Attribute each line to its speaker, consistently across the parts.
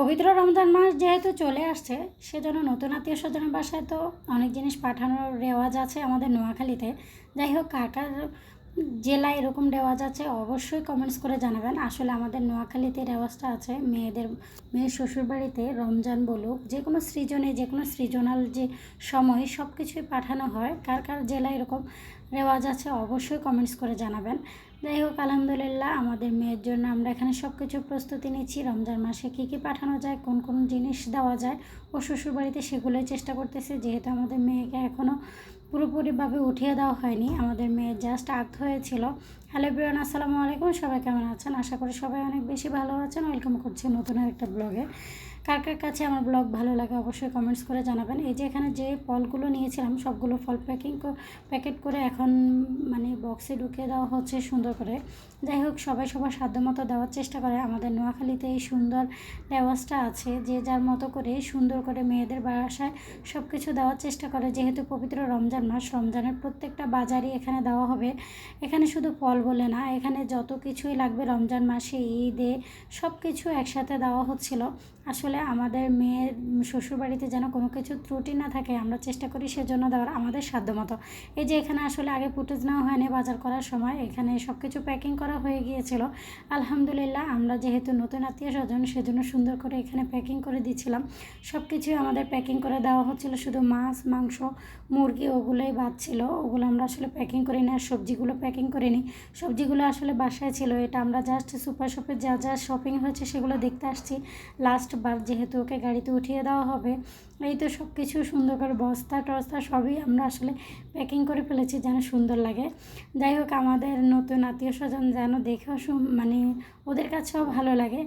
Speaker 1: পবিত্র রমজান মাস যেহেতু চলে আসছে, সেজন্য নতুন আত্মীয় স্বজনের বাসায় তো অনেক জিনিস পাঠানোর রেওয়াজ আছে আমাদের নোয়াখালীতে। যাই হোক, কার কার জেলায় এরকম রেওয়াজ আছে অবশ্যই কমেন্টস করে জানাবেন। আসলে আমাদের নোয়াখালীতে রেওয়াজটা আছে মেয়েদের, মেয়ের শ্বশুরবাড়িতে রমজান বলুক যে কোনো সৃজনে যে কোনো সৃজনাল যে সময় সব কিছুই পাঠানো হয়। কার কার জেলায় এরকম রেওয়াজ আছে অবশ্যই কমেন্টস করে জানাবেন। যাই হোক, আলহামদুলিল্লাহ আমাদের মেয়ের জন্য আমরা এখানে সব কিছু প্রস্তুতি নিচ্ছি। রমজান মাসে কী কী পাঠানো যায়, কোন কোন জিনিস দেওয়া যায়, ও শ্বশুরবাড়িতে সেগুলোই চেষ্টা করতেছি। যেহেতু আমাদের মেয়েকে এখনও পুরোপুরিভাবে উঠিয়ে দেওয়া হয়নি, আমাদের মেয়ের জাস্ট আর্থ হয়েছিল। হ্যালো বিরান আসসালামু আলাইকুম, সবাই কেমন আছেন? আশা করি সবাই অনেক বেশি ভালো আছেন। ওয়েলকাম করছি নতুন একটা ব্লগে। কার কার কাছে আমার ব্লগ ভালো লাগে অবশ্যই কমেন্টস করে জানাবেন। এই যে এখানে যে ফলগুলো নিয়েছিলাম, সবগুলো ফল প্যাকিং প্যাকেট করে এখন মানে বক্সে ঢুকিয়ে দেওয়া হচ্ছে সুন্দর করে। যাই হোক, সবাই সবার সাধ্যমতো দেওয়ার চেষ্টা করে। আমাদের নোয়াখালীতে এই সুন্দর রেওয়াজটা আছে। যে যার মতো করে সুন্দর করে মেয়েদের বাসায় সব কিছু দেওয়ার চেষ্টা করে। যেহেতু পবিত্র রমজান মাস, রমজানের প্রত্যেকটা বাজারই এখানে দেওয়া হবে। এখানে শুধু ফল বলে না, এখানে যত কিছুই লাগবে রমজান মাসে, ঈদে সব কিছু একসাথে দেওয়া হচ্ছিল। আসলে আমাদের মেয়ের শ্বশুরবাড়িতে যেন কোনো কিছু ত্রুটি না থাকে, আমরা চেষ্টা করি সেজন্য দেওয়ার আমাদের সাধ্যমতো। এই যে এখানে আসলে আগে ফুটেজ নেওয়া হয়নি বাজার করার সময়, এখানে সব কিছু প্যাকিং করা হয়ে গিয়েছিল। আলহামদুলিল্লাহ, আমরা যেহেতু নতুন আত্মীয় স্বজন, সেজন্য সুন্দর করে এখানে প্যাকিং করে দিচ্ছিলাম। সব কিছুই আমাদের প্যাকিং করে দেওয়া হচ্ছিল, শুধু মাছ, মাংস, মুরগি ওগুলোই বাদ ছিল। ওগুলো আমরা আসলে প্যাকিং করি না সবজিগুলো প্যাকিং করে নিই সবজিগুলো আসলে বাসায় ছিল, এটা আমরা জাস্ট সুপার শপে যা যা শপিং হয়েছে সেগুলো দেখতে আসছি। লাস্ট বার যেহেতু ওকে গাড়িতে উঠিয়ে দেওয়া হবে, এই তো সব কিছু সুন্দর করে বস্তা টস্তা সবই আমরা আসলে প্যাকিং করে ফেলেছি যেন সুন্দর লাগে। যাই হোক, আমাদের নতুন আত্মীয় স্বজন যেন দেখেও মানে ওদের কাছেও ভালো লাগে।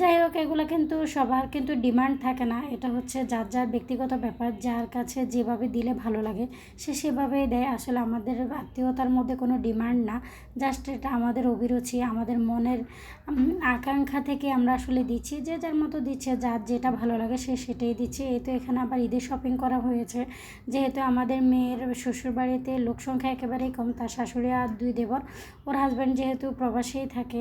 Speaker 1: যাই হোক, এগুলো কিন্তু সবার কিন্তু ডিমান্ড থাকে না। এটা হচ্ছে যার যার ব্যক্তিগত ব্যাপার, যার কাছে যেভাবে দিলে ভালো লাগে, সে সেভাবেই দেয়। আসলে আমাদের আত্মীয়তার মধ্যে কোনো ডিমান্ড না। জাস্ট এটা আমাদের অভিরুচি, আমাদের মনের আকাঙ্ক্ষা থেকে আমরা আসলে দিচ্ছি, যে যার মতো দিচ্ছে। যার যেটা ভালো লাগে সে সেটাই দিচ্ছে। এই তো এখানে আবার ঈদের শপিং করা হয়েছে। যেহেতু আমাদের মেয়ের শ্বশুরবাড়িতে লোক সংখ্যা একেবারেই কম, তার শাশুড়ি আর দুই দেবর। ওর হাজব্যান্ড যেহেতু প্রবাসেই থাকে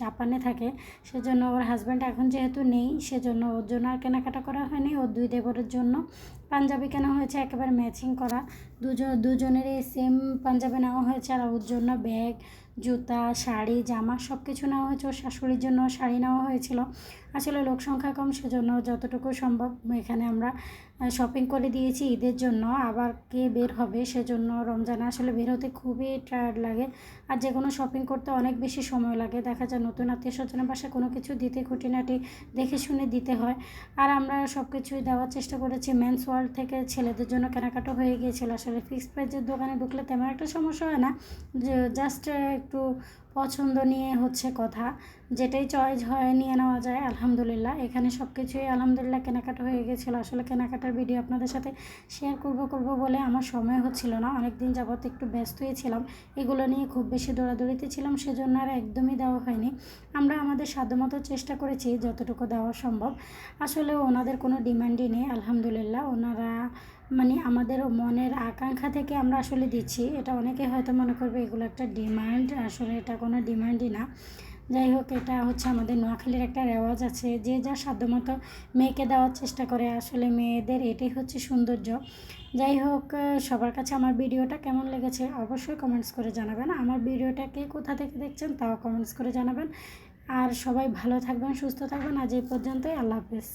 Speaker 1: জাপানে থাকে, সেজন্য ওর হাজব্যান্ড এখন যেহেতু নেই, সেজন্য ওর জন্য আর কেনাকাটা করা হয়নি। ওর দুই দেবরের জন্য পাঞ্জাবি কেনা হয়েছে, একেবারে ম্যাচিং করা। দুজন, দুজনেরই সেম পাঞ্জাবি নেওয়া হয়েছে, আর ওর জন্য ব্যাগ জুতা, শাড়ি, জামা সব কিছু নেওয়া হয়েছে। ওর শাশুড়ির জন্য শাড়ি নেওয়া হয়েছিল। আসলে লোক সংখ্যা কম, সেজন্য যতটুকু সম্ভব এখানে আমরা শপিং করে দিয়েছি ঈদের জন্য। আবার কে বের হবে সেজন্য রমজানে আসলে বের হতে খুবই টায়ার্ড লাগে। আর যে কোনো শপিং করতে অনেক বেশি সময় লাগে। দেখা যায় নতুন আত্মীয় স্বজনের বাসায় কোনো কিছু দিতে খুঁটিনাটি দেখে শুনে দিতে হয়। আর আমরা সব কিছুই দেওয়ার চেষ্টা করেছি। মেন্স ওয়ার্ল্ড থেকে ছেলেদের জন্য কেনাকাটা হয়ে গিয়েছিল। আসলে ফিক্সড প্রাইজের দোকানে ঢুকলে তেমন একটা সমস্যা হয় না। জাস্ট একটু পছন্দ নিয়ে হচ্ছে কথা। যেটাই চয়েস হয়, নিয়ে নেওয়া যায়, আলহামদুলিল্লাহ। এখানে সব কিছুই আলহামদুলিল্লাহ কেনাকাটা হয়ে গেছিল। আসলে কেনাকাটার ভিডিও আপনাদের সাথে শেয়ার করব করব বলে আমার সময় হচ্ছিল না। অনেক দিন যাবত একটু ব্যস্তই ছিলাম। এগুলো নিয়ে খুব বেশি দৌড়াদৌড়িতে ছিলাম, সেজন্য আর একদমই দেওয়া হয়নি। আমরা আমাদের সাধ্যমতো চেষ্টা করেছি যতটুকু দেওয়া সম্ভব। আসলে ওনাদের কোনো ডিমান্ডই নেই, আলহামদুলিল্লাহ। ওনারা মানে আমাদের মনের আকাঙ্ক্ষা থেকে আমরা আসলে দিচ্ছি। এটা অনেকে হয়তো মনে করবে, এগুলো একটা ডিমান্ড। আসলে এটা কোনো ডিমান্ডই না। যাই হোক, এটা হচ্ছে আমাদের নোয়াখালীর একটা রেওয়াজ আছে। যে যা সাধ্যমতো মেয়েকে দেওয়ার চেষ্টা করে, আসলে মেয়েদের এটাই হচ্ছে সৌন্দর্য। যাই হোক, সবার কাছে আমার ভিডিওটা কেমন লেগেছে অবশ্যই কমেন্টস করে জানাবেন। আমার ভিডিওটাকে কোথা থেকে দেখছেন তাও কমেন্টস করে জানাবেন। আর সবাই ভালো থাকবেন, সুস্থ থাকবেন। আজ এই পর্যন্তই, আল্লাহ হাফেজ।